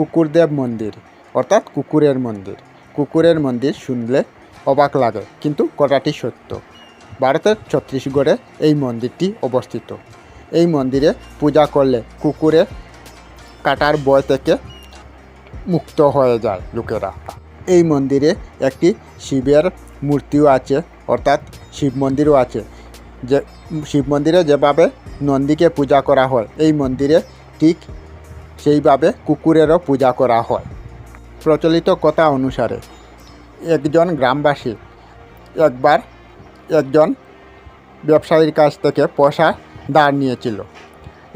কুকুরদেব মন্দির, অর্থাৎ কুকুরের মন্দির। কুকুরের মন্দির শুনলে অবাক লাগে, কিন্তু কথাটি সত্য। ভারতের ছত্তিশগড়ে এই মন্দিরটি অবস্থিত। এই মন্দিরে পূজা করলে কুকুরে কাটার বয় থেকে মুক্ত হয়ে যায় লোকেরা। এই মন্দিরে একটি শিবের মূর্তিও আছে, অর্থাৎ শিব মন্দিরও আছে। যে, শিব মন্দিরে যেভাবে নন্দীকে পূজা করা হয়, এই মন্দিরে ঠিক সেইভাবে কুকুরেরও পূজা করা হয়। প্রচলিত কথা অনুসারে, একজন গ্রামবাসী একবার একজন ব্যবসায়ীর কাছ থেকে পয়সা ধার নিয়েছিল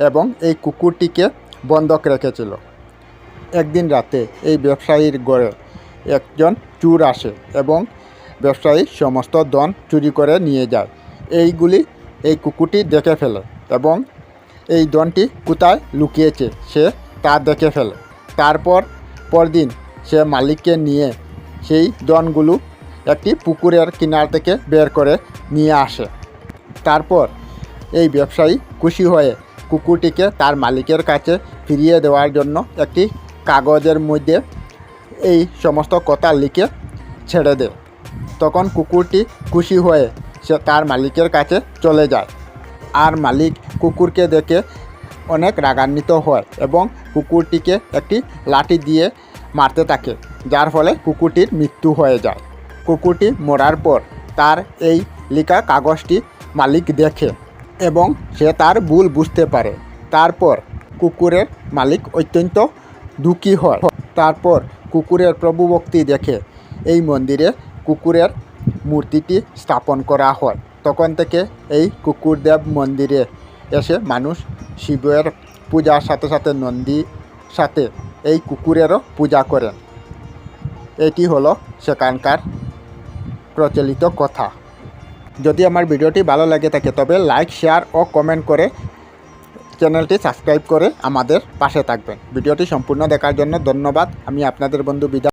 এবং এই কুকুরটিকে বন্ধক রেখেছিল। একদিন রাতে এই ব্যবসায়ীর গড়ে একজন চুর আসে এবং ব্যবসায়ী সমস্ত ধন চুরি করে নিয়ে যায়। এইগুলি এই কুকুরটি দেখে ফেলে এবং এই দনটি কোথায় লুকিয়েছে সে তা দেখে ফেলে। তারপর পরদিন সে মালিককে নিয়ে সেই ধনগুলো একটি পুকুরের কিনার থেকে বের করে নিয়ে আসে। তারপর এই ব্যবসায়ী খুশি হয়ে কুকুরটিকে তার মালিকের কাছে ফিরিয়ে দেওয়ার জন্য একটি কাগজের মধ্যে এই সমস্ত কথা লিখে ছেড়ে দেয়। তখন কুকুরটি খুশি হয়ে সে তার মালিকের কাছে চলে যায়। আর মালিক কুকুরকে দেখে অনেক রাগান্বিত হয় এবং কুকুরটিকে একটি লাঠি দিয়ে মারতে থাকে, যার ফলে কুকুরটির মৃত্যু হয়ে যায়। কুকুরটি মরার পর তার এই লেখা কাগজটি মালিক দেখে এবং সে তার ভুল বুঝতে পারে। তারপর কুকুরের মালিক অত্যন্ত দুঃখী হয়। তারপর কুকুরের প্রভুভক্তি দেখে এই মন্দিরে কুকুরের মূর্তিটি স্থাপন করা হয়। তখন থেকে এই কুকুরদেব মন্দিরে এসে মানুষ শিবের পূজার সাথে সাথে নন্দী সাথে এই কুকুরেরও পূজা করেন। এটি হলো সেখানকার প্রচলিত কথা। যদি আমার ভিডিওটি ভালো লাগে থাকে, তবে লাইক, শেয়ার ও কমেন্ট করে চ্যানেলটি সাবস্ক্রাইব করে আমাদের পাশে থাকবেন। ভিডিওটি সম্পূর্ণ দেখার জন্য ধন্যবাদ। আমি আপনাদের বন্ধু বিদা